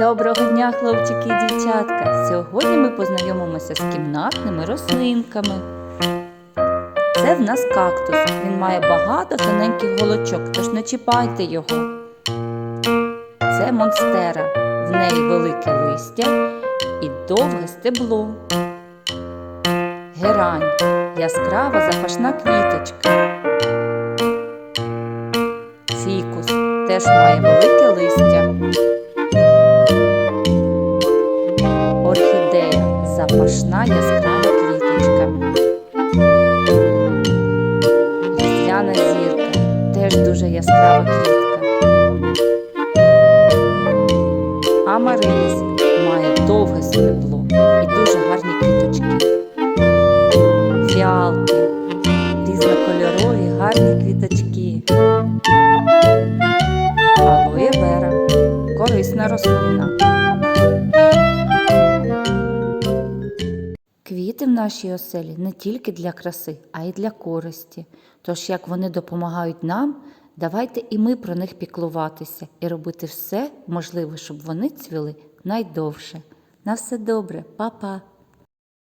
Доброго дня, хлопчики і дівчатка! Сьогодні ми познайомимося з кімнатними рослинками. Це в нас кактус. Він має багато тоненьких голочок, тож не чіпайте його. Це монстера. В неї велике листя і довге стебло. Герань яскрава запашна квіточка. Фікус теж має велике листя. Запашна яскрава квіточка. Різдвяна зірка теж дуже яскрава квітка. Амарилис має довге стебло і дуже гарні квіточки. Фіалки, різнокольорові гарні квіточки. Алоє вера корисна рослина. Квіти в нашій оселі не тільки для краси, а й для користі. Тож, як вони допомагають нам, давайте і ми про них піклуватися і робити все можливе, щоб вони цвіли найдовше. На все добре, па-па!